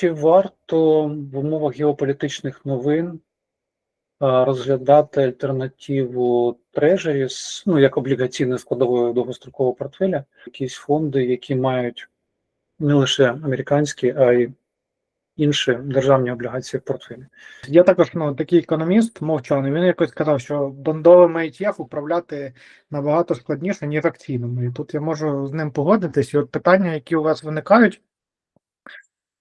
Чи варто в умовах геополітичних новин розглядати альтернативу трежеріс, ну як облігаційної складової довгострокового портфеля, якісь фонди, які мають не лише американські, а й інші державні облігації в портфелі? Я також ну, такий економіст мовчаний. Він якось сказав, що бондовими ETF управляти набагато складніше, ніж акційними. І тут я можу з ним погодитись. І от питання, які у вас виникають,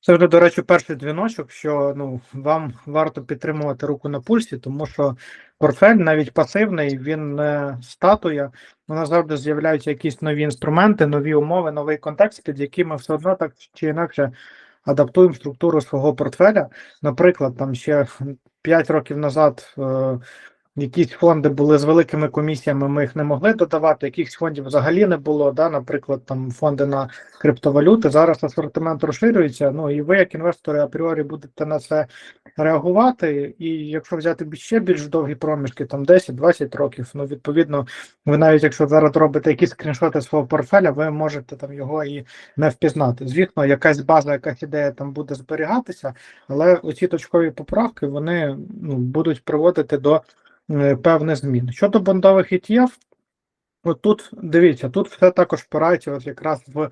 це вже, до речі, перший дзвіночок, що ну, вам варто підтримувати руку на пульсі, тому що портфель, навіть пасивний, він не статуя. У нас завжди з'являються якісь нові інструменти, нові умови, новий контекст, під яким ми все одно так чи інакше адаптуємо структуру свого портфеля. Наприклад, там ще 5 років назад е, якісь фонди були з великими комісіями, ми їх не могли додавати, якихось фондів взагалі не було. Да? Наприклад, там фонди на криптовалюти. Зараз асортимент розширюється. Ну і ви, як інвестори, апріорі будете на це реагувати. І якщо взяти ще більш довгі проміжки, там 10-20 років, ну відповідно, ви навіть якщо зараз робите якісь скріншоти свого портфеля, ви можете там його і не впізнати. Звісно, якась база, якась ідея там буде зберігатися, але оці точкові поправки вони ну, будуть приводити до е, певних змін. Щодо бондових ETF, от тут дивіться, тут все також впирається от якраз в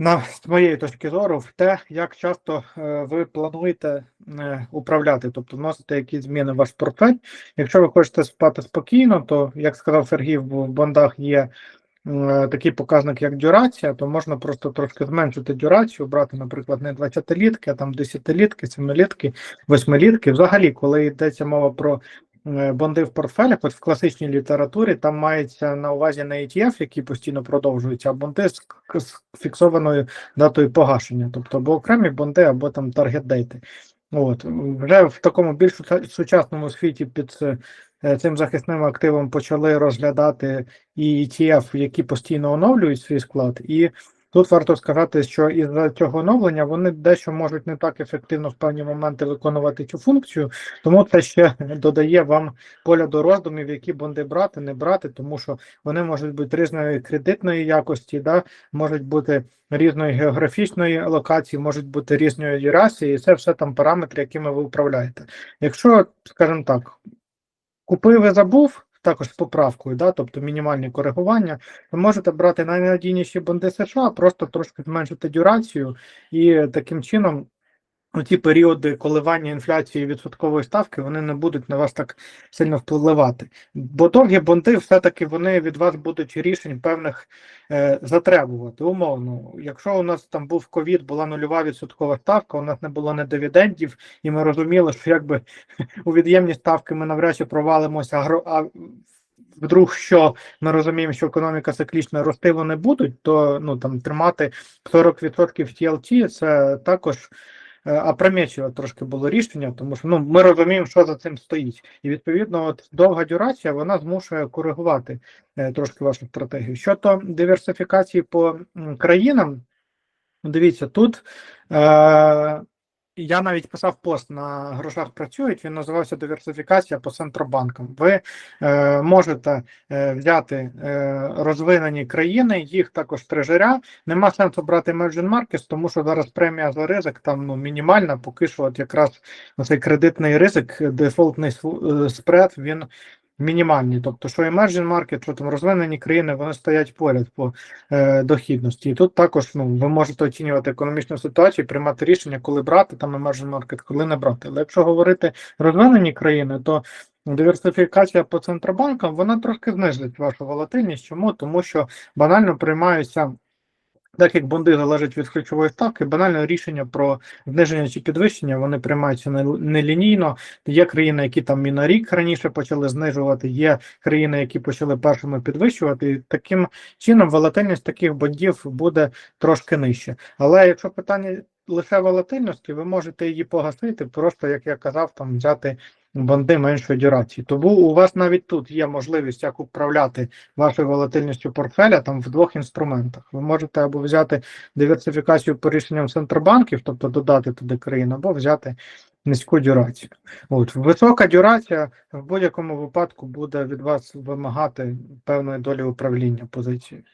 на з моєї точки зору, в те, як часто е, ви плануєте е, управляти, тобто вносити якісь зміни в ваш портфель. Якщо ви хочете спати спокійно, то як сказав Сергій, в бондах є е, такий показник, як дюрація, то можна просто трошки зменшити дюрацію, брати, наприклад, не 20-літки, а там 10-літки, 7-літки, 8-літки. Взагалі, коли йдеться мова про бонди в портфелях, от в класичній літературі там мається на увазі не ETF, які постійно продовжуються, а бонди з, фіксованою датою погашення, тобто або окремі бонди, або там таргет-дейти. От вже в такому більш сучасному світі під е, цим захисним активом почали розглядати і ETF, які постійно оновлюють свій склад, і тут варто сказати, що із за цього оновлення вони дещо можуть не так ефективно в певні моменти виконувати цю функцію, тому це ще додає вам поля до роздумів, які бонди брати, не брати, тому що вони можуть бути різної кредитної якості, да, можуть бути різної географічної локації, можуть бути різної дюрації, і це все там параметри, якими ви управляєте. Якщо, скажімо так, купив і забув. Також з поправкою, да, тобто мінімальні коригування, ви можете брати найнадійніші бонди США, просто трошки зменшити дюрацію, і таким чином ті періоди коливання інфляції відсоткової ставки вони не будуть на вас так сильно впливати. Бо довгі бонди все-таки вони від вас будуть рішень певних е, затребувати. Умовно, якщо у нас там був ковід, була нульова відсоткова ставка, у нас не було не дивідендів, і ми розуміли, що якби у від'ємні ставки ми навряд чи провалимося, а, вдруг що ми розуміємо, що економіка циклічна рости вони будуть, то ну там тримати 40% TLT це також опрометчиве трошки було рішення, тому що ну ми розуміємо, що за цим стоїть, і відповідно, от довга дюрація вона змушує коригувати е, трошки вашу стратегію. Щодо диверсифікації по країнам, дивіться тут. Е- я навіть писав пост на грошах працюють. Він називався диверсифікація по центробанкам. Ви е, можете е, взяти е, розвинені країни, їх також трежеря. Нема сенсу брати Emerging Markets, тому що зараз премія за ризик там ну мінімальна. Поки що, от якраз цей кредитний ризик, дефолтний е, спред, він мінімальний. Тобто, що emerging market, що там розвинені країни, вони стоять поряд по е, дохідності. І тут також ну, ви можете оцінювати економічну ситуацію, приймати рішення, коли брати там emerging market, коли не брати. Але якщо говорити розвинені країни, то диверсифікація по центробанкам вона трошки знизить вашу волатильність. Чому? Тому що банально приймаються. Так як бонди залежать від ключової ставки, банальне рішення про зниження чи підвищення вони приймаються не- нелінійно. Є країни, які там і на рік раніше почали знижувати, є країни, які почали першими підвищувати. І таким чином волатильність таких бондів буде трошки нижче. Але якщо питання лише волатильності, ви можете її погасити, просто як я казав, там взяти бонди меншої дюрації. Тому у вас навіть тут є можливість як управляти вашою волатильністю портфеля там в двох інструментах. Ви можете або взяти диверсифікацію по рішенням центробанків, тобто додати туди країн, або взяти низьку дюрацію. От висока дюрація в будь-якому випадку буде від вас вимагати певної долі управління позицією.